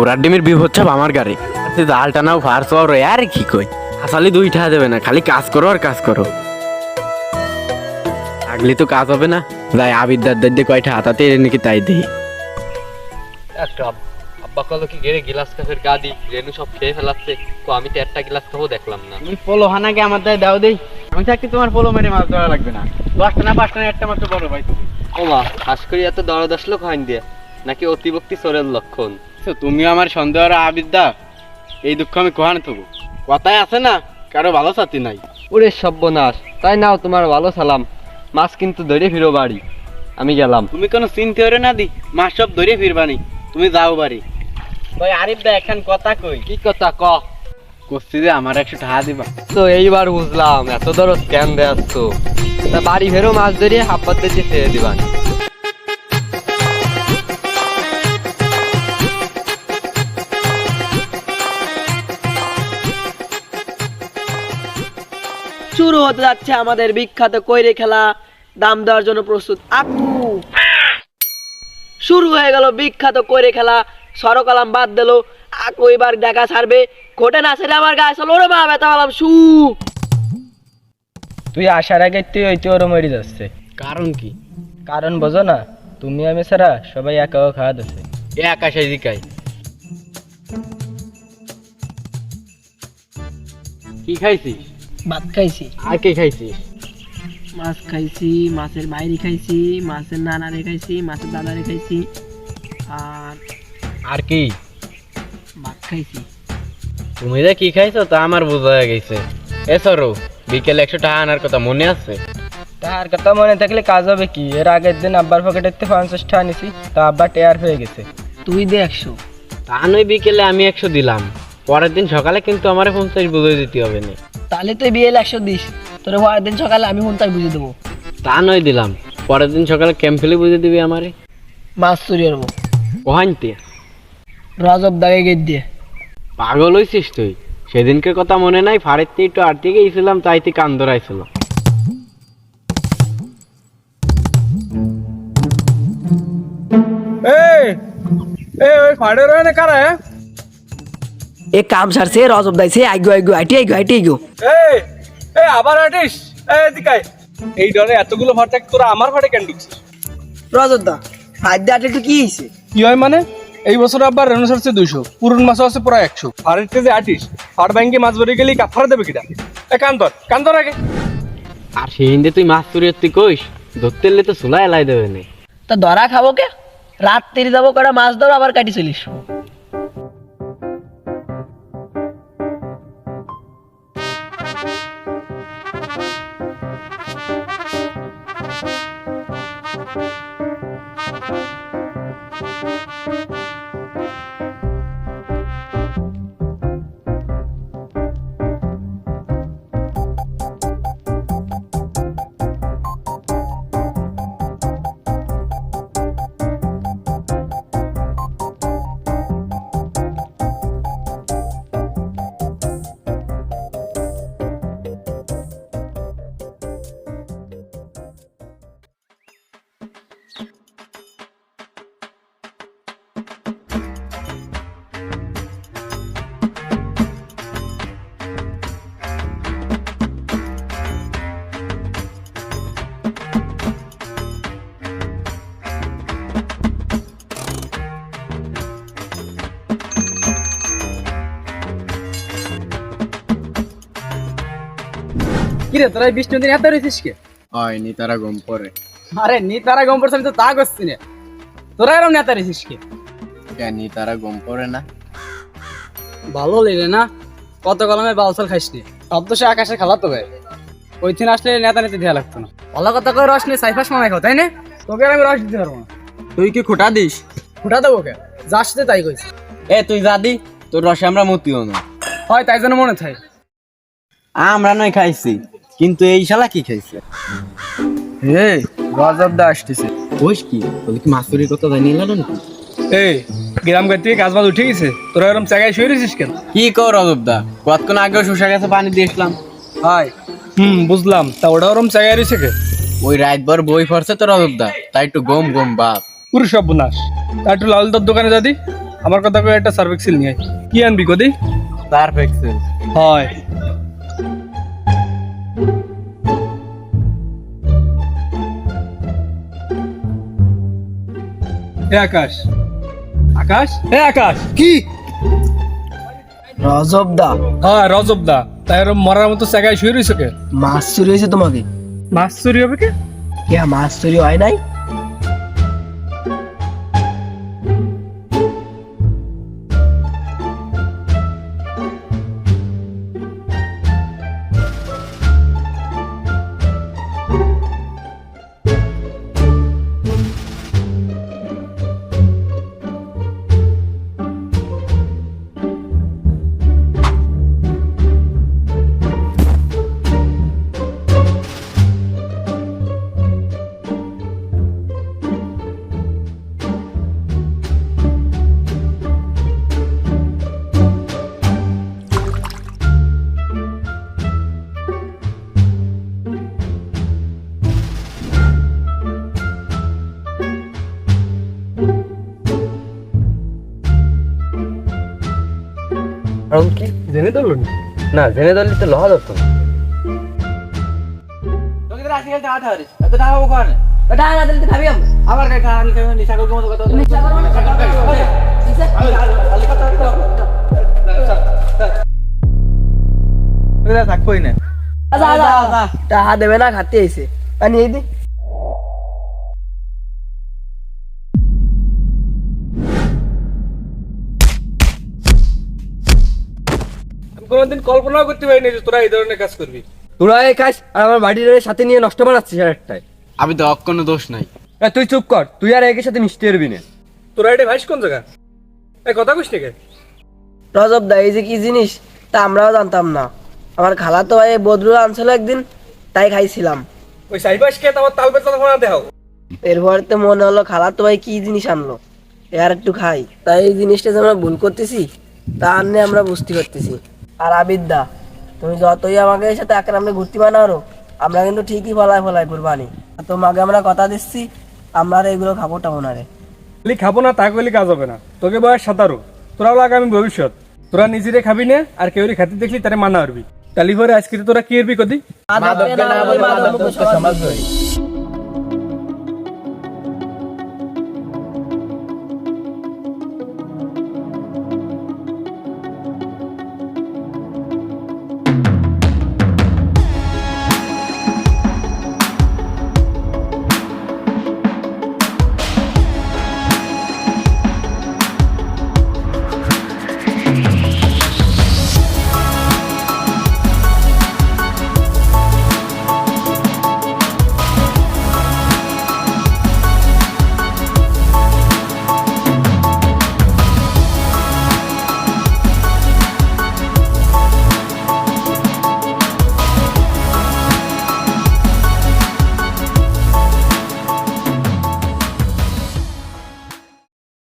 গোড়ার ডিমের চাপ আমার গাড়ি। জাল টানাও ফার সব রয়ে আরে কি কই? আসলে দুইটা দেবে না খালি কাজ করো আর কাজ করো। আগলি তো কাজ হবে না যাই আবিদ্যার দিয়ে কয়টা হাতাতে এনে নাকি তাই দিই। একটা আব্বা কল কি গেড়ে গিলাস কাপের গাদি রেনু সব খেয়ে ফেলাচ্ছে তো আমি তো একটা গিলাস খাব দেখলাম না। তুমি পোলো হানাকে আমার দায় দাও দেই আমি থাকতে তোমার পোলো মেরে মাছ ধরা লাগবে না। দশটা না পাঁচটা না একটা মাত্র বড় ভাই তুমি। ও মা হাস করি এত দরদ আসলো খাইন দিয়ে নাকি অতিভক্তি চোরের লক্ষণ? তো তুমিও আমার সন্দেহ আর আবিদ্যা। এই দুঃখ আমি কোহানে থাকব কথায় আছে না কারও ভালো সাথী নাই। ওরে সর্বনাশ তাই নাও তোমার ভালো সালাম। মাছ কিন্তু ধরে ফিরো বাড়ি। আমি গেলাম। তুমি কোনো চিন্তা করে না দি মাছ সব ধরে ফিরবানি। তুমি যাও বাড়ি। ওই আরিফ দা এখন কথা কই? কি কথা ক? করছি যে আমার একশো টাকা দিবা। তো এইবার বুঝলাম এত দরদ কেন দেয়াচ্ছ? তা বাড়ি ফেরো মাছ ধরিয়ে হাব্বার দিয়ে ছেড়ে হতে যাচ্ছে আমাদের বিখ্যাত কইরে খেলা। দাম দেওয়ার জন্য প্রস্তুত। আকু শুরু হয়ে গেল বিখ্যাত কইরে খেলা। সরকালাম বাদ দিল। আকু এবার দেখা ছাড়বে। ঘটে না সেটা আমার গায়ে চলো ওরে মা ব্যথা পেলাম সু তুই আসার আগে তুই ওই তোর মরে যাচ্ছে। কারণ কি? কারণ বোঝো না তুমি আমি ছাড়া সবাই একা একা খাওয়া দিচ্ছে। এ আকাশে দিকাই কি খাইছি ভাত খাইছি। আর কি খাইছিস মাছ খাইছি মাছের বাইরে খাইছি মাছের নানারে খাইছি মাছের দাদারে খাইছি আর আর কি? ভাত খাইছি। তুমি যে কি খাইছো তা আমার বোঝা গেছে। এ সরো বিকেলে একশো টাকা আনার কথা মনে আছে? তার কথা মনে থাকলে কাজ হবে কি? এর আগের দিন আব্বার পকেটের থেকে পঞ্চাশ টাকা নিছি তা আব্বা টেয়ার হয়ে গেছে। তুই দে একশো। তা নয় বিকেলে আমি একশো দিলাম। পরের দিন সকালে কিন্তু আমার পঞ্চাশ বুঝে দিতে হবে না। তাহলে তুই বিয়ে একশো দিস। তোর পরের দিন সকালে আমি ফোন তাই বুঝে দেবো। তা নয় দিলাম। পরের দিন সকালে ক্যাম্পেলে বুঝে দিবি আমারে? মাছ চুরি করব ওহানতে রজব দাগে গেট দিয়ে। পাগল হয়েছিস তুই। সেদিনকে কথা মনে নাই ফাড়ের থেকে একটু আটকে গিয়েছিলাম তাইতে কান ধরাইছিল। এ কাম সারছে রজব দাইছে আইগো আইগো আইটি আইগো আইটি আইগো। এই আবার আটিস। এই দিকাই এই ডরে এতগুলো ভাড়া থাক তোরা আমার ভাড়ে কেন ঢুকছিস রজব দা দিয়ে আটে তো কি হয়েছে কি হয় মানে? এই বছর আবার রেনুস হচ্ছে দুইশো পুরন মাছও আছে প্রায় একশো। ফাড়ের যে আটিস ফাড় ব্যাংকে মাছ বেরিয়ে গেলে কাফারা দেবে কিনা এ কান্তর কান্তর আগে। আর সেই হিন্দে তুই মাছ চুরি তুই কইস ধরতে এলে তো চুলা এলাই দেবে না। তা ধরা খাব কে? রাত তেরি যাব কটা মাছ ধরো আবার কাটি চলিস। কিরে তোরা বৃষ্টি দিন এত রয়েছিস কে? হয়নি তারা গম পরে। আরে নি তারা গম পড়ছে আমি তো তা করছি না। তোরা এরম নেতা রয়েছিস কে? নি তারা গম পরে না? ভালো লেগে না কত কলমে বালসাল খাইস নি। সব তো সে আকাশে ভাই। ওই দিন আসলে নেতা নেতা দেওয়া লাগতো না। ভালো কথা করে রস নিয়ে সাইফাস মামাই খাও তাই না? তোকে আমি রস দিতে পারব না। তুই কি খোটা দিস? ফুটা দেবো কে? যার সাথে তাই কইছি। এ তুই যা দি তোর রসে আমরা মতিও না। হয় তাই জন্য মনে থাকে। আমরা নয় খাইছি। কিন্তু এই শালা কি খাইছে? হে গজব দা আসতেছে। কইস কি? বলে কি মাছ কথা জানিয়ে নাকি এই গ্রাম গাড়ি থেকে গাছ বাজ উঠে গেছে। তোরা এরকম জায়গায় শুয়ে রয়েছিস কেন? কি কর অজবদা কতক্ষণ আগেও শোষা গেছে পানি দিয়েছিলাম হাই। হুম বুঝলাম। তা ওটা ওরকম জায়গায় রয়েছে কে ওই রাত ভর বই পড়ছে তোর অজবদা তাই একটু গম গম বাপ। পুরো সব বুনাস তা একটু লালদার দোকানে যাদি আমার কথা কয়ে একটা সার্ভেক্সিল নিয়ে আয়। কি আনবি কদি পারফেকশন হয় এ আকাশ। আকাশ? এ আকাশ। কি? রজব দা। হ্যাঁ রজব দা। তাই এরম মরার মতো জায়গায় শুয়ে রয়েছে কে? মাছ চুরি হয়েছে তোমাকে। মাছ চুরি হবে কে? কে মাছ চুরি হয় নাই? কারণ কি? জেনে ধরলো না। জেনে ধরলে তো লহা ধরতো আবার নিশা করব কথা নিশা থাকবোই না। টাকা দেবে না খাতে এসে পানি এই দি। কোনোদিন কল্পনাও করতে পারিনি যে তোরা এই ধরনের কাজ করবি। তোরা এই খাস আর আমার বাড়ির সাথে নিয়ে নষ্ট বানাচ্ছিস আর একটাই। আমি তো কোনো দোষ নাই। এ, তুই চুপ কর তুই আর একের সাথে মিশতে পারবি না। তোরা এটা ভাইস কোন জায়গা? এই কথা কইস থেকে রজব দা এই যে কি জিনিস তা আমরাও জানতাম না। আমার খালা তো ভাই বদরুল আনছিল একদিন তাই খাইছিলাম। ওই সাইবাস কে তোমার তাল বেতলা ফোনা দেও এরপর তো মনে হলো খালা তো ভাই কি জিনিস আনলো। এ আর একটু খাই। তাই এই জিনিসটা যে আমরা ভুল করতেছি তা আনলে আমরা বুঝতে পারতেছি। আর আবিদ্যা তুমি যতই আমাকে সাথে একরামে ঘুরতে বানাও আমরা কিন্তু ঠিকই ফলায় ফলায় কুরবানি তোমাকে আমরা কথা দিচ্ছি আমরা আর এগুলো খাব টাবো না রে। খালি খাব না তা কইলে কাজ হবে না। তোকে বয়স সাঁতারো। তোরা হলো আগামী ভবিষ্যৎ। তোরা নিজেরে খাবি না আর কেউ খাতে দেখলি তারে মানা করবি। তালি পরে আজকে তোরা কি করবি কদি?